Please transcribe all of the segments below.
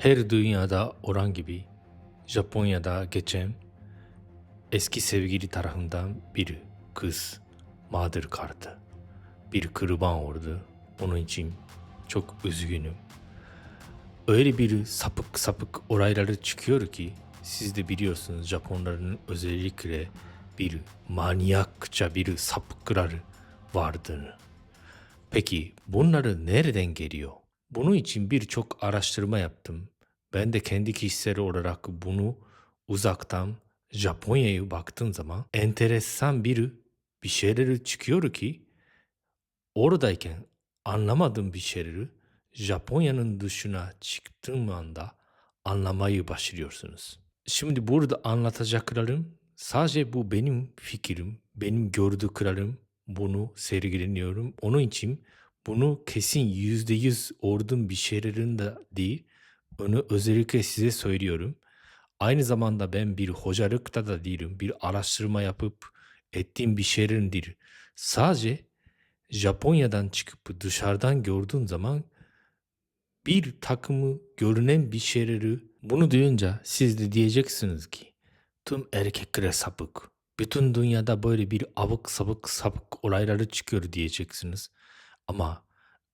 Her dünyada olan gibi Japonya'da geçen eski sevgili tarafından bir kız mağdur kaldı. Bir kurban oldu. Onun için çok üzgünüm. Öyle bir sapık sapık olayları çıkıyor ki siz de biliyorsunuz Japonların özellikle bir manyakça bir sapıkları vardığını. Peki bunları nereden geliyor? Bunun için birçok araştırma yaptım. Ben de kendi kişisel olarak bunu uzaktan Japonya'ya baktığım zaman enteresan bir bir şeyleri çıkıyor ki oradayken anlamadığım bir şeyleri Japonya'nın dışına çıktığım anda anlamayı başlıyorsunuz. Şimdi burada anlatacaklarım sadece bu benim fikrim, benim gördüklerim, bunu sergileniyorum. Onun için bunu kesin yüzde yüz ordum bir şeylerin de değil. Onu özellikle size söylüyorum. Aynı zamanda ben bir hocalıkta da değilim. Bir araştırma yapıp ettiğim bir şeylerin değil. Sadece Japonya'dan çıkıp dışarıdan gördüğün zaman bir takımı görünen bir şeyleri bunu duyunca siz de diyeceksiniz ki tüm erkekler sapık. Bütün dünyada böyle bir abık sabık sapık olayları çıkıyor diyeceksiniz. Ama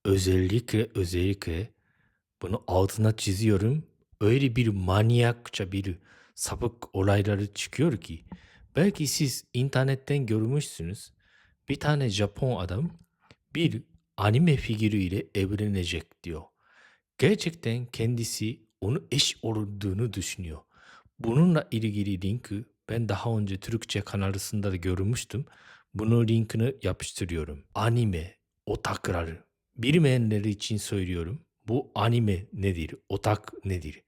özellikle özellikle bunu altına çiziyorum. Öyle bir manyakça bir sapık olayları çıkıyor ki belki siz internetten görmüşsünüz. Bir tane Japon adam bir anime figürüyle evlenecek diyor. Gerçekten kendisi onu eş olduğunu düşünüyor. Bununla ilgili linki ben daha önce Türkçe kanalında da görmüştüm. Bunu linkini yapıştırıyorum. Anime, otakları. Bilmeyenler için söylüyorum. Bu anime nedir? Otak nedir?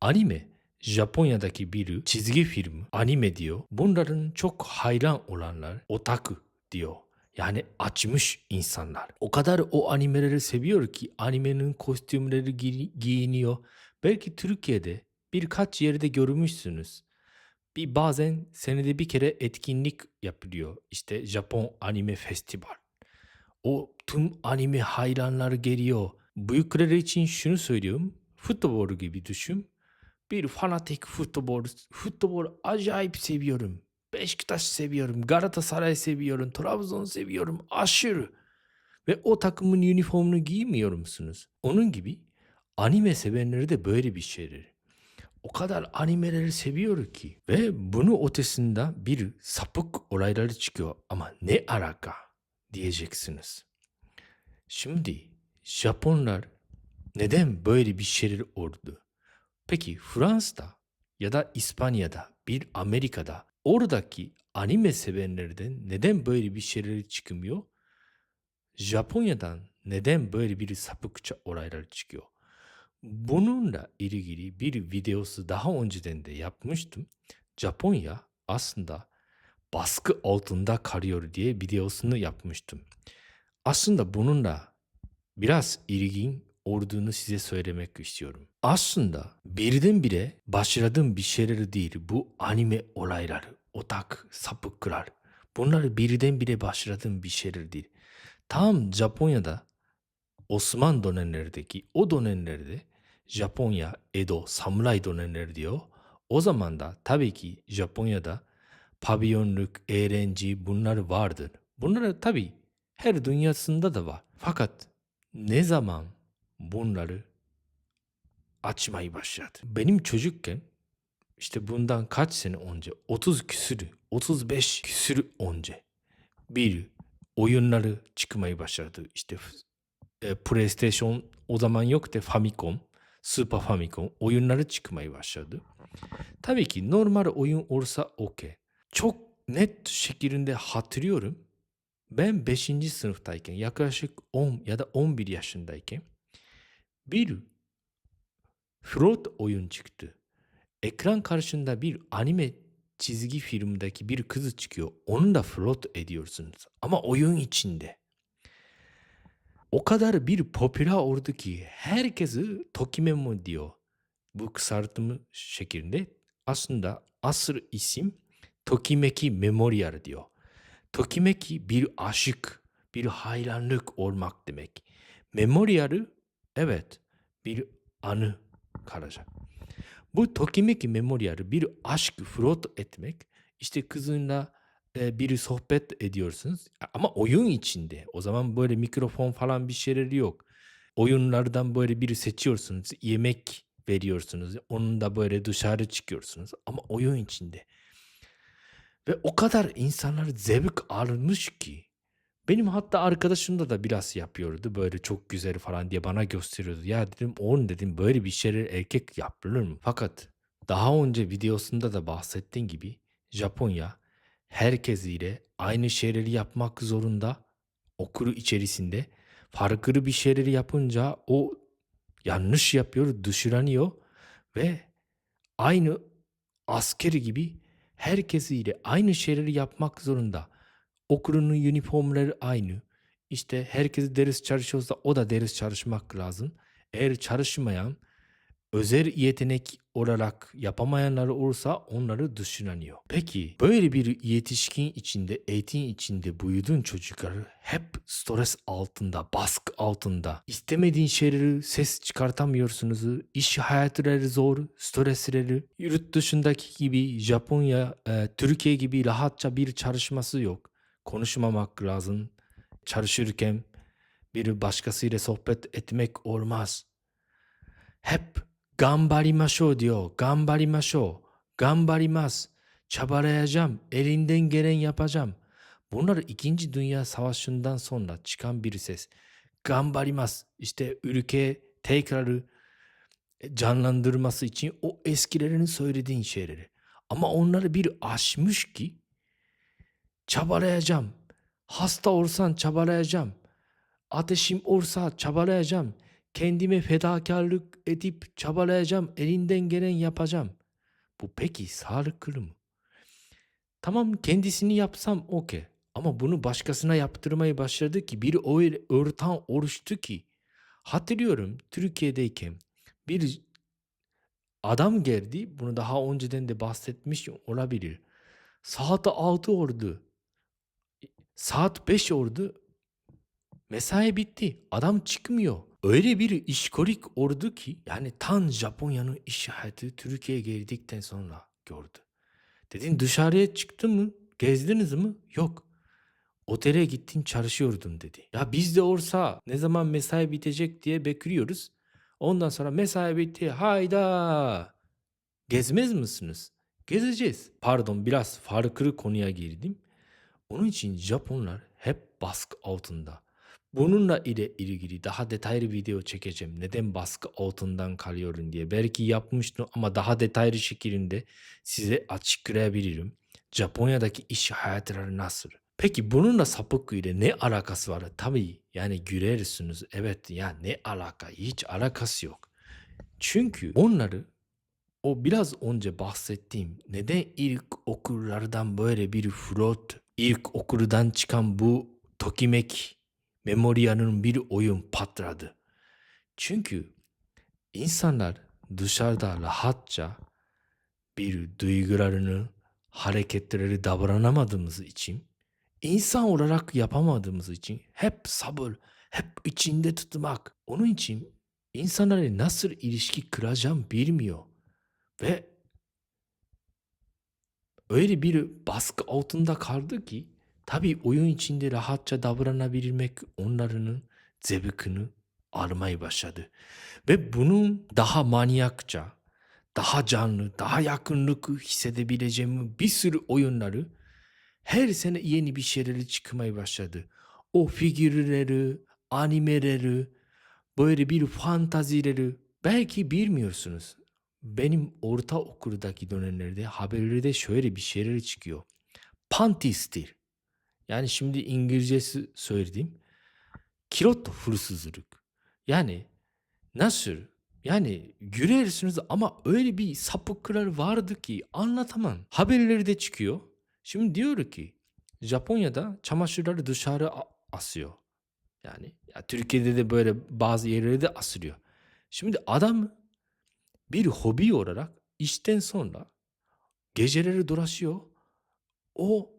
Anime Japonya'daki bir çizgi film anime diyor. Bunların çok hayran olanlar otaku diyor. Yani açmış insanlar. O kadar o animeleri seviyor ki animenin kostümleri gi- giyiniyor. Belki Türkiye'de birkaç yerde görmüşsünüz. Bir bazen senede bir kere etkinlik yapılıyor. İşte Japon Anime Festival. O tüm anime hayranları geliyor. Büyükler için şunu söylüyorum. Futbol gibi düşün. Bir fanatik futbol, futbol acayip seviyorum. Beşiktaş seviyorum, Galatasaray seviyorum, Trabzon seviyorum aşırı. Ve o takımın üniformunu giymiyor musunuz? Onun gibi anime sevenleri de böyle bir şeydir. O kadar animeleri seviyor ki ve bunu ötesinde bir sapık olayları çıkıyor ama ne alaka diyeceksiniz. Şimdi Japonlar neden böyle bir şeyler oldu? Peki Fransa'da ya da İspanya'da bir Amerika'da oradaki anime sevenlerden neden böyle bir şeyler çıkmıyor? Japonya'dan neden böyle bir sapıkça olaylar çıkıyor? Bununla ilgili bir videosu daha önceden de yapmıştım. Japonya aslında baskı altında kalıyor diye videosunu yapmıştım. Aslında bununla biraz ilgin olduğunu size söylemek istiyorum. Aslında birdenbire başladığım bir şeyler değil bu anime olayları, otak, sapıklar. Bunlar birdenbire başladığım bir şeyler değil. Tam Japonya'da Osman dönemlerdeki o dönemlerde Japonya, Edo, samuray dönemleri diyor. O zaman da tabii ki Japonya'da pavyonluk, eğlence bunlar vardır. Bunlar tabii her dünyasında da var. Fakat ne zaman bunları açmayı başladı? Benim çocukken işte bundan kaç sene önce 30 küsür, 35 küsür önce bir oyunları çıkmayı başladı. İşte e, PlayStation o zaman yoktu Famicom, Super Famicom oyunları çıkmaya başladı. Tabii ki normal oyun olsa okey. Çok net şekilde hatırlıyorum. Ben 5. sınıftayken yaklaşık 10 ya da 11 yaşındayken bir float oyun çıktı. Ekran karşında bir anime çizgi filmdeki bir kızı çıkıyor. Onu da float ediyorsunuz. Ama oyun içinde. O kadar bir popüler oldu ki herkesi Tokimemo diyor. Bu kısaltımı şeklinde aslında asıl isim Tokimeki Memorial diyor. Tokimeki bir aşık, bir hayranlık olmak demek. Memorial'ı evet bir anı Karaca. Bu Tokimeki Memorial'ı bir aşk flört etmek işte kızınla e, bir sohbet ediyorsunuz ama oyun içinde. O zaman böyle mikrofon falan bir şeyleri yok. Oyunlardan böyle biri seçiyorsunuz. Yemek veriyorsunuz. Onun da böyle dışarı çıkıyorsunuz. Ama oyun içinde. Ve o kadar insanlar zevk almış ki. Benim hatta arkadaşım da da biraz yapıyordu. Böyle çok güzel falan diye bana gösteriyordu. Ya dedim oğlum dedim böyle bir şeyler erkek yapılır mı? Fakat daha önce videosunda da bahsettiğim gibi Japonya herkesiyle aynı şeyleri yapmak zorunda. Okulu içerisinde farklı bir şeyleri yapınca o yanlış yapıyor, dışlanıyor ve aynı askeri gibi herkesiyle aynı şeyleri yapmak zorunda. Okulunun üniformları aynı. İşte herkes ders çalışıyorsa o da ders çalışmak lazım. Eğer çalışmayan özel yetenek olarak yapamayanlar olursa onları dışlanıyor. Peki böyle bir yetişkin içinde, eğitim içinde büyüdüğün çocukları hep stres altında, baskı altında, istemediğin şeyleri ses çıkartamıyorsunuz, iş hayatları zor, stresleri, yurt dışındaki gibi Japonya, e, Türkiye gibi rahatça bir çalışması yok. Konuşmamak lazım. Çalışırken bir başkasıyla sohbet etmek olmaz. Hep 頑張りましょう diyor. 頑張りましょう. 頑張ります. Çabalayacağım. Elinden gelen yapacağım. Bunlar 2. Dünya Savaşı'ndan sonra çıkan bir ses. 頑張ります. İşte ülke tekrar canlandırması için o eskilerin söylediğin şeyleri. Ama onları bir aşmış ki çabalayacağım. Hasta olsan çabalayacağım. Ateşim olsa çabalayacağım. Kendime fedakarlık edip çabalayacağım. Elinden gelen yapacağım. Bu peki sağlıklı mı? Tamam kendisini yapsam okey. Ama bunu başkasına yaptırmayı başladı ki bir öyle ortam oluştu ki. Hatırlıyorum Türkiye'deyken bir adam geldi. Bunu daha önceden de bahsetmiş olabilir. Saat 6 oldu. Saat 5 oldu. Mesai bitti. Adam çıkmıyor. Öyle bir işkolik oldu ki yani tam Japonya'nın iş hayatı Türkiye'ye geldikten sonra gördü. Dedin dışarıya çıktın mı? Gezdiniz mi? Yok. Otele gittin çalışıyordum dedi. Ya bizde olsa ne zaman mesai bitecek diye bekliyoruz. Ondan sonra mesai bitti hayda. Gezmez misiniz? Gezeceğiz. Pardon biraz farklı konuya girdim. Onun için Japonlar hep baskı altında. Bununla ile ilgili daha detaylı video çekeceğim. Neden baskı altından kalıyorum diye. Belki yapmıştım ama daha detaylı şekilde size açıklayabilirim. Japonya'daki iş hayatları nasıl? Peki bununla sapık ile ne alakası var? Tabii yani gülersiniz. Evet ya ne alaka? Hiç alakası yok. Çünkü onları o biraz önce bahsettiğim neden ilk okullardan böyle bir flört, ilk okuldan çıkan bu tokimek Memoria'nın bir oyun patladı. Çünkü insanlar dışarıda rahatça bir duygularını, hareketleri davranamadığımız için, insan olarak yapamadığımız için hep sabır, hep içinde tutmak. Onun için insanlarla nasıl ilişki kuracağım bilmiyor. Ve öyle bir baskı altında kaldı ki Tabii oyun içinde rahatça davranabilmek onların zevkini almaya başladı. Ve bunun daha manyakça, daha canlı, daha yakınlık hissedebileceğim bir sürü oyunları her sene yeni bir şeyleri çıkmaya başladı. O figürleri, animeleri, böyle bir fantazileri belki bilmiyorsunuz. Benim ortaokuldaki dönemlerde haberlerde şöyle bir şeyler çıkıyor. Pantistir. Yani şimdi İngilizcesi söylediğim kilot hırsızlık. Yani nasıl? Yani gülersiniz ama öyle bir sapıklar vardı ki anlatamam. Haberleri de çıkıyor. Şimdi diyor ki Japonya'da çamaşırları dışarı asıyor. Yani ya Türkiye'de de böyle bazı yerlerde de asılıyor. Şimdi adam bir hobi olarak işten sonra geceleri dolaşıyor. O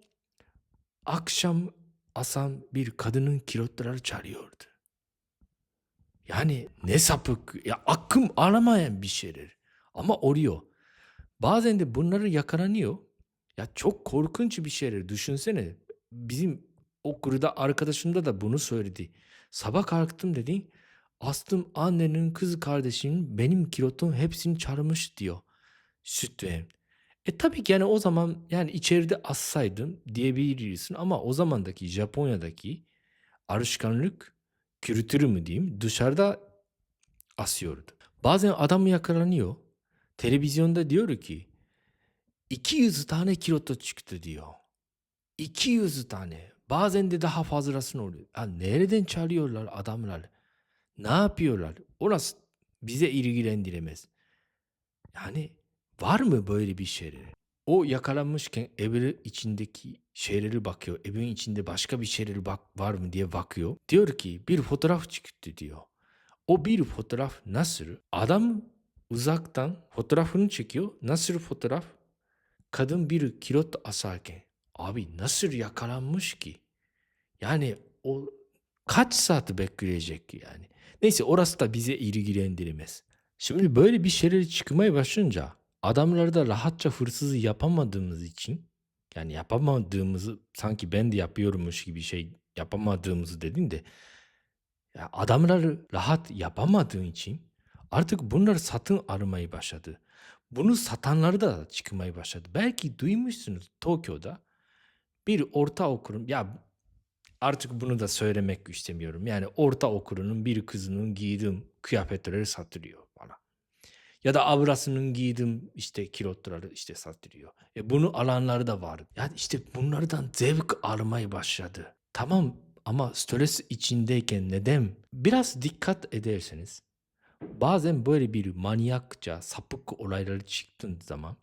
akşam asan bir kadının kilotları çalıyordu. Yani ne sapık ya aklım alamayan bir şeyler. Ama oluyor. Bazen de bunları yakalanıyor. Ya çok korkunç bir şeyler. Düşünsene. Bizim okulda arkadaşım da bunu söyledi. Sabah kalktım dedi. Astım annenin kız kardeşinin benim kilotum hepsini çalmış diyor. Süt ve E tabii ki yani o zaman yani içeride assaydım diyebilirsin ama o zamandaki Japonya'daki alışkanlık kültürü mü diyeyim dışarıda asıyordu. Bazen adam yakalanıyor. Televizyonda diyor ki 200 tane kiloto çıktı diyor. 200 tane. Bazen de daha fazlasını oluyor. Ya nereden çalıyorlar adamlar? Ne yapıyorlar? Orası bize ilgilendiremez. Yani var mı böyle bir şeyler? O yakalanmışken evin içindeki şeyleri bakıyor. Evin içinde başka bir şeyler bak var mı diye bakıyor. Diyor ki bir fotoğraf çıktı diyor. O bir fotoğraf nasıl? Adam uzaktan fotoğrafını çekiyor. Nasıl fotoğraf? Kadın bir kilot asarken. Abi nasıl yakalanmış ki? Yani o kaç saat bekleyecek yani? Neyse orası da bize ilgilendirmez. Şimdi böyle bir şeyler çıkmaya başlayınca adamları da rahatça hırsızı yapamadığımız için yani yapamadığımızı sanki ben de yapıyormuş gibi şey yapamadığımızı dedin de ya adamları rahat yapamadığın için artık bunları satın almaya başladı. Bunu satanları da çıkmaya başladı. Belki duymuşsunuz Tokyo'da bir ortaokulun ya artık bunu da söylemek istemiyorum. Yani ortaokulunun bir kızının giydiğim kıyafetleri satılıyor. Ya da ablasının giydiğim işte kilotları işte satılıyor. E bunu alanları da var. Yani işte bunlardan zevk almaya başladı. Tamam ama stres içindeyken neden? Biraz dikkat ederseniz bazen böyle bir manyakça sapık olayları çıktığın zaman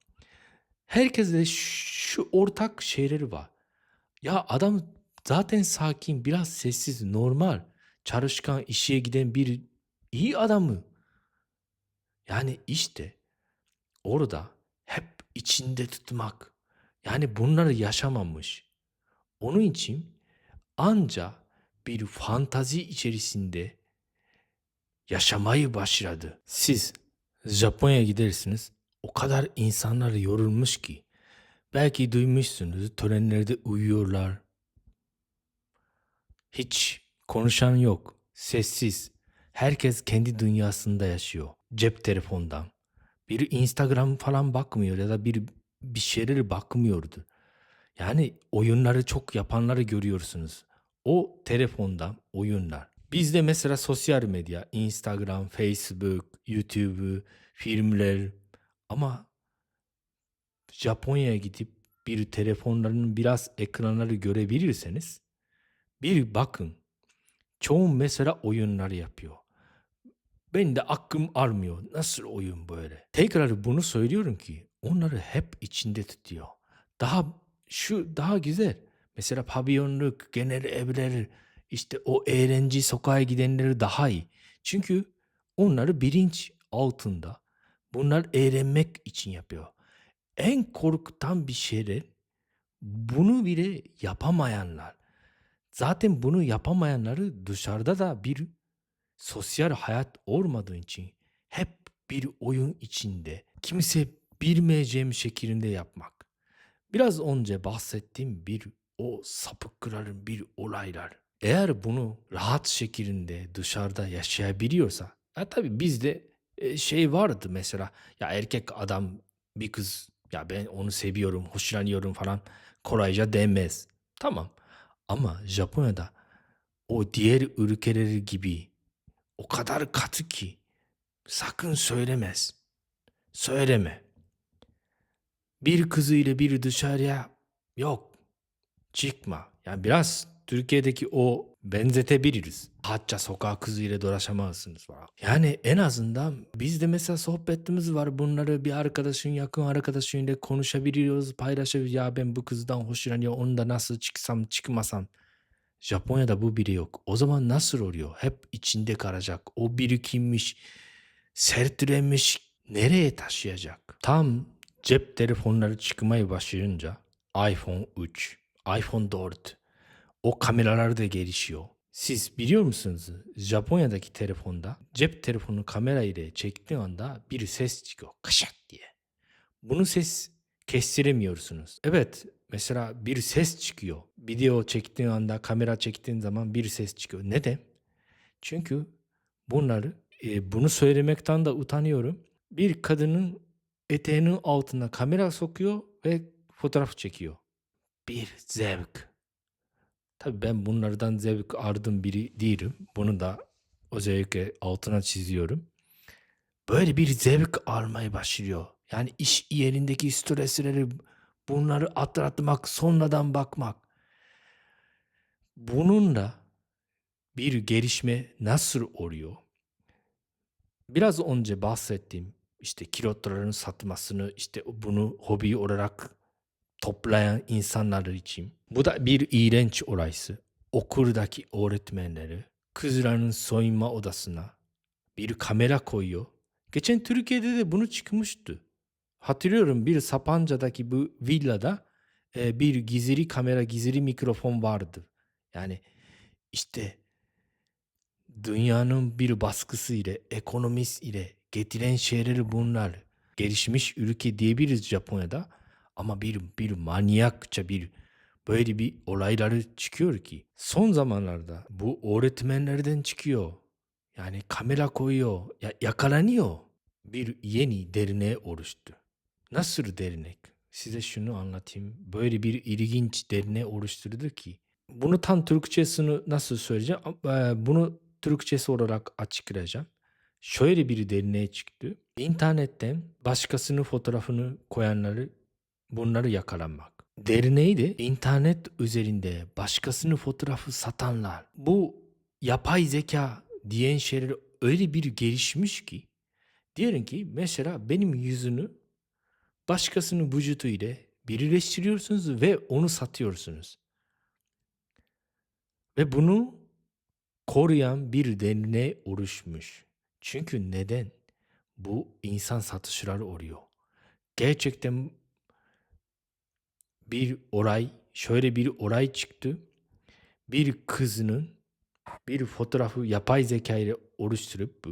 herkeste şu ortak şeyleri var. Ya adam zaten sakin, biraz sessiz, normal, çalışkan, işe giden bir iyi adamı. Yani işte orada hep içinde tutmak. Yani bunları yaşamamış. Onun için anca bir fantazi içerisinde yaşamayı başladı. Siz Japonya'ya gidersiniz. O kadar insanlar yorulmuş ki. Belki duymuşsunuz törenlerde uyuyorlar. Hiç konuşan yok. Sessiz. Herkes kendi dünyasında yaşıyor. Cep telefondan. Biri Instagram falan bakmıyor ya da bir bir şeyleri bakmıyordu. Yani oyunları çok yapanları görüyorsunuz. O telefondan oyunlar. Bizde mesela sosyal medya, Instagram, Facebook, YouTube, filmler ama Japonya'ya gidip bir telefonlarının biraz ekranları görebilirseniz bir bakın. Çoğu mesela oyunlar yapıyor. Ben de aklım almıyor. Nasıl oyun böyle? Tekrar bunu söylüyorum ki onları hep içinde tutuyor. Daha şu daha güzel. Mesela pavyonluk, genel evler, işte o eğlence sokağa gidenleri daha iyi. Çünkü onları bilinç altında. Bunlar eğlenmek için yapıyor. En korkutan bir şeyler bunu bile yapamayanlar. Zaten bunu yapamayanları dışarıda da bir sosyal hayat olmadığı için hep bir oyun içinde kimse bilmeyeceğim şeklinde yapmak. Biraz önce bahsettiğim bir o sapıkların bir olaylar. Eğer bunu rahat şeklinde dışarıda yaşayabiliyorsa, ya tabii bizde e, şey vardı mesela ya erkek adam bir kız ya ben onu seviyorum, hoşlanıyorum falan kolayca demez. Tamam. Ama Japonya'da o diğer ülkeleri gibi o kadar katı ki sakın söylemez. Söyleme. Bir kızıyla bir dışarıya yok çıkma. Yani biraz Türkiye'deki o benzetebiliriz. Hatta sokak kızıyla dolaşamazsınız falan. Yani en azından bizde mesela sohbetimiz var. Bunları bir arkadaşın yakın arkadaşıyla konuşabiliyoruz, paylaşabiliyoruz. Ya ben bu kızdan hoşlanıyorum. Onunla nasıl çıksam çıkmasam. Japonya'da bu biri yok. O zaman nasıl oluyor? Hep içinde kalacak. O birikmiş, sertlemiş, nereye taşıyacak? Tam cep telefonları çıkmaya başlayınca iPhone 3, iPhone 4 o kameralar da gelişiyor. Siz biliyor musunuz Japonya'daki telefonda cep telefonu kamera ile çektiği anda bir ses çıkıyor. Kışat diye. Bunu ses kestiremiyorsunuz. Evet mesela bir ses çıkıyor. Video çektiğin anda kamera çektiğin zaman bir ses çıkıyor. Neden? Çünkü bunları e, bunu söylemekten de utanıyorum. Bir kadının eteğinin altına kamera sokuyor ve fotoğraf çekiyor. Bir zevk. Tabii ben bunlardan zevk ardın biri değilim. Bunu da özellikle altına çiziyorum. Böyle bir zevk almaya başlıyor. Yani iş yerindeki stresleri bunları atlatmak, sonradan bakmak. Bununla bir gelişme nasıl oluyor? Biraz önce bahsettiğim işte kilotların satmasını işte bunu hobi olarak toplayan insanlar için. Bu da bir iğrenç olaysı. Okuldaki öğretmenleri kızların soyunma odasına bir kamera koyuyor. Geçen Türkiye'de de bunu çıkmıştı. Hatırlıyorum bir Sapanca'daki bu villada e, bir gizli kamera, gizli mikrofon vardı. Yani işte dünyanın bir baskısı ile, ekonomist ile getiren şeyleri bunlar. Gelişmiş ülke diyebiliriz Japonya'da. Ama bir, bir manyakça bir böyle bir olayları çıkıyor ki. Son zamanlarda bu öğretmenlerden çıkıyor. Yani kamera koyuyor, ya, yakalanıyor. Bir yeni derneğe oluştu. Nasıl dernek? Size şunu anlatayım. Böyle bir ilginç derneğe oluşturdu ki. Bunu tam Türkçesini nasıl söyleyeceğim? Eee, Bunu Türkçesi olarak açıklayacağım. Şöyle bir derneğe çıktı. İnternetten başkasının fotoğrafını koyanları bunları yakalanmak. Derneği de internet üzerinde başkasının fotoğrafı satanlar. Bu yapay zeka diyen şeyler öyle bir gelişmiş ki diyelim ki mesela benim yüzünü başkasının vücudu ile birleştiriyorsunuz ve onu satıyorsunuz. Ve bunu koruyan bir derneğe oluşmuş. Çünkü neden? Bu insan satışları oluyor. Gerçekten bir olay, şöyle bir olay çıktı. Bir kızının bir fotoğrafı yapay zeka ile oluşturup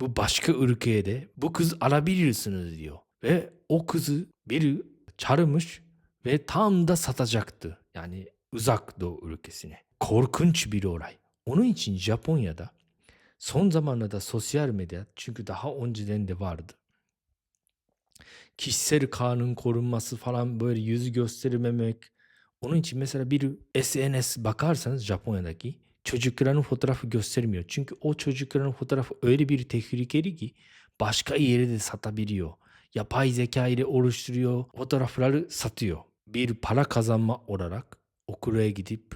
bu, başka ülkeye de bu kız alabilirsiniz diyor. Ve o kızı biri çağırmış ve tam da satacaktı. Yani uzak doğu ülkesine. Korkunç bir olay. Onun için Japonya'da son zamanlarda sosyal medya çünkü daha önceden de vardı kişisel kanun korunması falan böyle yüzü göstermemek. Onun için mesela bir SNS bakarsanız Japonya'daki çocukların fotoğrafı göstermiyor. Çünkü o çocukların fotoğrafı öyle bir tehlikeli ki başka yere de satabiliyor. Yapay zeka ile oluşturuyor, fotoğrafları satıyor. Bir para kazanma olarak okula gidip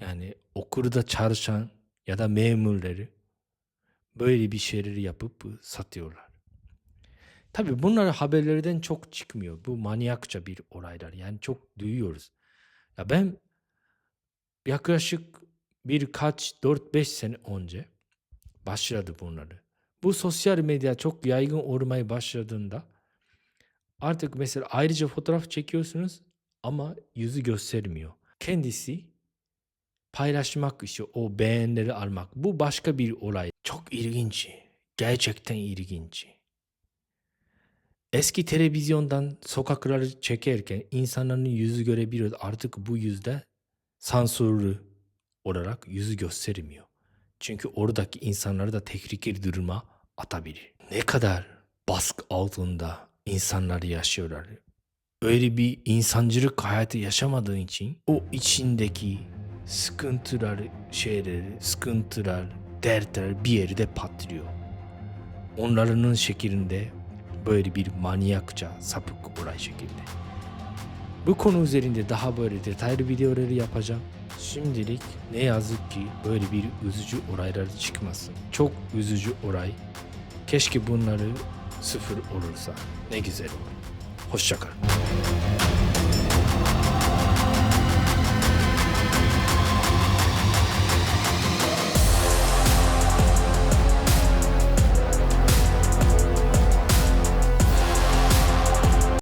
yani okulda çalışan ya da memurları böyle bir şeyleri yapıp satıyorlar. Tabii bunlar haberlerden çok çıkmıyor. Bu manyakça bir olaylar. Yani çok duyuyoruz. Ya ben yaklaşık birkaç 4-5 sene önce başladı bunları. Bu sosyal medya çok yaygın olmaya başladığında artık mesela ayrıca fotoğraf çekiyorsunuz ama yüzü göstermiyor. Kendisi paylaşmak işte o beğenileri almak. Bu başka bir olay. Çok ilginç. Gerçekten ilginç. Eski televizyondan sokakları çekerken insanların yüzü görebiliyoruz. Artık bu yüzde sansürlü olarak yüzü göstermiyor. Çünkü oradaki insanları da tehlikeli duruma atabilir. Ne kadar baskı altında insanlar yaşıyorlar. Öyle bir insancılık hayatı yaşamadığın için o içindeki sıkıntılar, şeyleri, sıkıntılar, dertler bir yerde patlıyor. Onların şeklinde böyle bir manyakça sapık olay şekilde. Bu konu üzerinde daha böyle detaylı videoları yapacağım. Şimdilik ne yazık ki böyle bir üzücü olaylar çıkmasın. Çok üzücü olay. Keşke bunları sıfır olursa ne güzel olur. Hoşçakalın.